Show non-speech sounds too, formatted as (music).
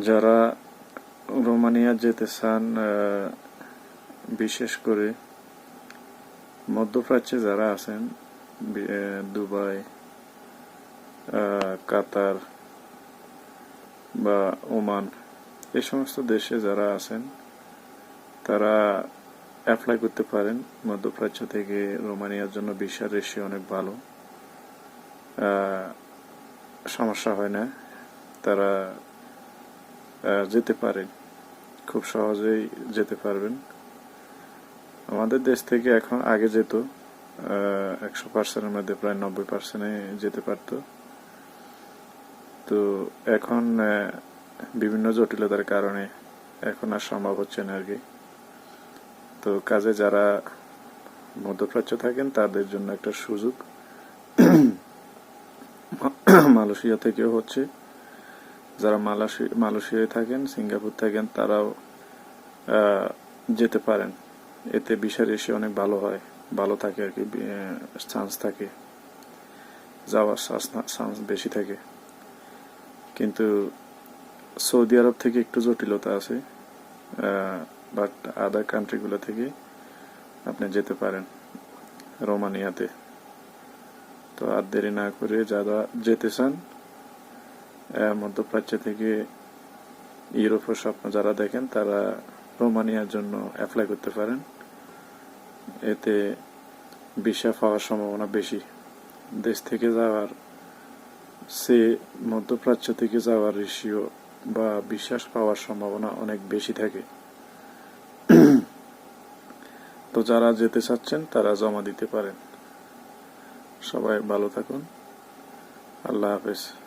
যারা রোমানিয়া যেতে চান বিশেষ করে মধ্যপ্রাচ্যে যারা আছেন দুবাই কাতার বা ওমান, এই সমস্ত দেশে যারা আছেন, তারা অ্যাপ্লাই করতে পারেন। মধ্যপ্রাচ্য থেকে রোমানিয়ার জন্য ভিসার রেশিও অনেক ভালো। সমস্যা হয় না। তারা যেতে পারেন। খুব সহজেই যেতে পারবেন। আমাদের দেশ থেকে এখন আগে যেত একশো পার্সেন্টের মধ্যে প্রায় নব্বই পার্সেন্টে যেতে পারতো। তো এখন বিভিন্ন জটিলতার কারণে এখন আর সম্ভব হচ্ছে না আর কি। তো কাজে যারা মধ্যপ্রাচ্য থাকেন, তাদের জন্য একটা সুযোগ। (coughs) মালয়েশিয়া থেকেও হচ্ছে। যারা মালয়েশি- মালয়েশিয়ায় থাকেন, সিঙ্গাপুর থাকেন, তারাও যেতে পারেন। এতে বিশাল এসে অনেক ভালো হয়, ভালো থাকে আর কি চান্স থাকে। যাওয়ার চান্স বেশি থাকে। কিন্তু সৌদি আরব থেকে একটু জটিলতা আছে বাট আদার কান্ট্রিগুলো থেকে আপনি যেতে পারেন, রোমানিয়াতে। তো আর দেরি না করে যারা যেতে চান মধ্যপ্রাচ্য থেকে ইউরোপের স্বপ্ন যারা দেখেন, তারা রোমানিয়ার জন্য অ্যাপ্লাই করতে পারেন। এতে ভিসা পাওয়ার সম্ভাবনা বেশি। দেশ থেকে যাওয়ার, সে মধ্যপ্রাচ্য থেকে যাওয়ার রেশিও বা বিশ্বাস পাওয়ার সম্ভাবনা অনেক বেশি থাকে। (clears throat) তো যারা যেতে চাচ্ছেন, তারা জমা দিতে পারেন। সবাই ভালো থাকুন। আল্লাহ হাফেজ।